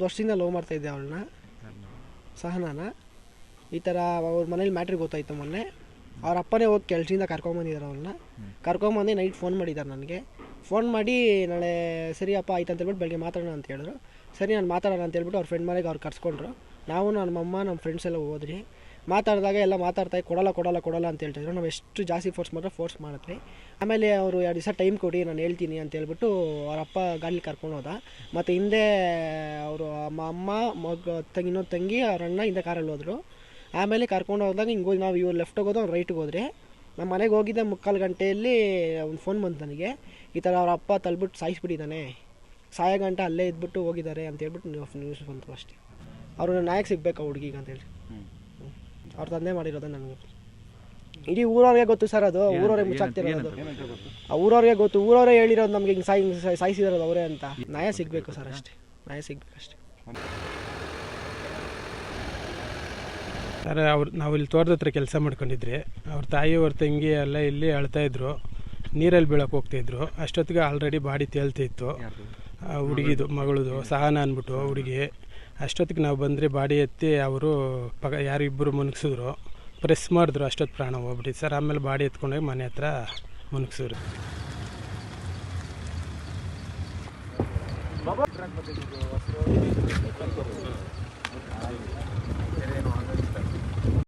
ಒಂದು ವರ್ಷದಿಂದ ಲವ್ ಮಾಡ್ತಾ ಇದ್ದೆ ಅವಳನ್ನ. ಸಹನಾನ. ಈ ಥರ ಅವ್ರ ಮನೇಲಿ ಮ್ಯಾಟ್ರಿ ಗೊತ್ತಾಯ್ತು ಮೊನ್ನೆ. ಅವ್ರ ಅಪ್ಪನೇ ಹೋಗಿ ಕೆಲ್ಸದಿಂದ ಕರ್ಕೊಂಬಂದಿದ್ದಾರೆ ಅವ್ರನ್ನ ಕರ್ಕೊಂಬಂದು ನೈಟ್ ಫೋನ್ ಮಾಡಿದ್ದಾರೆ ನನಗೆ. ಫೋನ್ ಮಾಡಿ ನಾಳೆ ಸರಿ ಅಪ್ಪ ಆಯ್ತು ಅಂತೇಳ್ಬಿಟ್ಟು ಬೆಳಗ್ಗೆ ಮಾತಾಡೋಣ ಅಂತ ಹೇಳಿದ್ರು. ಸರಿ, ನಾನು ಮಾತಾಡೋಣ ಅಂತ ಹೇಳ್ಬಿಟ್ಟು ಅವ್ರ ಫ್ರೆಂಡ್ ಮನೆಗೆ ಅವ್ರು ಕರ್ಸ್ಕೊಂಡ್ರು. ನಾವು ನಮ್ಮ ಅಮ್ಮ ನಮ್ಮ ಫ್ರೆಂಡ್ಸ್ ಎಲ್ಲ ಹೋದ್ರಿ ಮಾತಾಡಿದಾಗ ಎಲ್ಲ ಮಾತಾಡ್ತಾ ಕೊಡಲ್ಲ ಕೊಡಲ್ಲ ಕೊಡಲ್ಲ ಅಂತ ಹೇಳ್ತಿದ್ರು ನಾವು ಎಷ್ಟು ಜಾಸ್ತಿ ಫೋರ್ಸ್ ಮಾಡಿದ್ರೆ ಫೋರ್ಸ್ ಮಾಡಿದ್ವಿ. ಆಮೇಲೆ ಅವರು ಎರಡು ದಿವಸ ಟೈಮ್ ಕೊಡಿ, ನಾನು ಹೇಳ್ತೀನಿ ಅಂತ ಹೇಳ್ಬಿಟ್ಟು ಅವ್ರ ಅಪ್ಪ ಗಾಡಿಲಿ ಕರ್ಕೊಂಡು ಹೋದ. ಮತ್ತು ಹಿಂದೆ ಅವರು ಅಮ್ಮ ಮಗ ತಂಗಿ ಇನ್ನೊಂದು ತಂಗಿ ಅವ್ರ ಅಣ್ಣ ಹಿಂದೆ ಕಾರಲ್ಲಿ ಹೋದರು. ಆಮೇಲೆ ಕರ್ಕೊಂಡು ಹೋದಾಗ ಹಿಂಗೆ ಹೋಗಿ ನಾವು ಇವ್ರು ಲೆಫ್ಟಿಗೆ ಹೋಗೋದು ಅವ್ನು ರೈಟ್ಗೆ ಹೋದ್ರೆ. ನಮ್ಮ ಮನೆಗೆ ಹೋಗಿದ್ದೆ ಮುಕ್ಕಾಲು ಗಂಟೆಯಲ್ಲಿ ಅವ್ನು ಫೋನ್ ಬಂತು ನನಗೆ. ಈ ಥರ ಅವ್ರ ಅಪ್ಪ ತಲ್ಬಿಟ್ಟು ಸಾಯಿಸ್ಬಿಟ್ಟಿದ್ದಾನೆ. ಸಾಯೋ ಗಂಟೆ ಅಲ್ಲೇ ಇದ್ಬಿಟ್ಟು ಹೋಗಿದ್ದಾರೆ ಅಂತ ಹೇಳ್ಬಿಟ್ಟು ನ್ಯೂಸ್ ಬಂತು ಅಷ್ಟೇ. ಅವರು ನಾಯಕ್ ಸಿಗ್ಬೇಕು ಹುಡುಗಿಗೆ ಅಂತೇಳಿ ಅವ್ರ ತಂದೆ ಮಾಡಿರೋದು ನನಗೆ. ಇಡೀ ಊರವ್ರಿಗೆ ಗೊತ್ತು ಸರ್ ಅದು. ಊರವ್ರಿಗೆ ಮುಚ್ಚಾಕ್ತಿರೋದು ಆ ಊರವ್ರಿಗೆ ಗೊತ್ತು. ಊರವರೇ ಹೇಳಿರೋದು ನಮ್ಗೆ ಹಿಂಗೆ ಸಾಯಿ ಹಿಂಗೆ ಸಾಯಿಸಿರೋದು ಅವರೇ ಅಂತ. ನಾಯ ಸಿಗಬೇಕು ಸರ್ ಅಷ್ಟೇ. ನಾಯ ಸಿಗ್ಬೇಕು ಅಷ್ಟೇ ಸರ್, ಅವ್ರು ನಾವು ಇಲ್ಲಿ ತೋಟದ ಹತ್ರ ಕೆಲಸ ಮಾಡ್ಕೊಂಡಿದ್ರಿ. ಅವ್ರ ತಾಯಿ, ಅವ್ರ ತಂಗಿ ಎಲ್ಲ ಇಲ್ಲಿ ಅಳ್ತಾ ಇದ್ರು. ನೀರಲ್ಲಿ ಬೀಳಕ್ಕೆ ಹೋಗ್ತಾಯಿದ್ರು ಅಷ್ಟೊತ್ತಿಗೆ ಆಲ್ರೆಡಿ ಬಾಡಿ ತೇಲ್ತಿತ್ತು ಹುಡುಗಿದು, ಮಗಳದು, ಸಹನ ಅಂದ್ಬಿಟ್ಟು ಹುಡುಗಿ. ಅಷ್ಟೊತ್ತಿಗೆ ನಾವು ಬಂದರೆ, ಬಾಡಿ ಎತ್ತಿ ಅವರು ಪಗ, ಯಾರು ಇಬ್ಬರು ಮುನುಗ್ಸಿದ್ರು ಪ್ರೆಸ್ ಮಾಡಿದ್ರು ಅಷ್ಟೊತ್ತು ಪ್ರಾಣ ಹೋಗ್ಬಿಟ್ಟು ಸರ್, ಆಮೇಲೆ ಬಾಡಿ ಎತ್ಕೊಂಡೋಗಿ ಮನೆ ಹತ್ರ ಮುನುಗ್ಸಿದ್ರು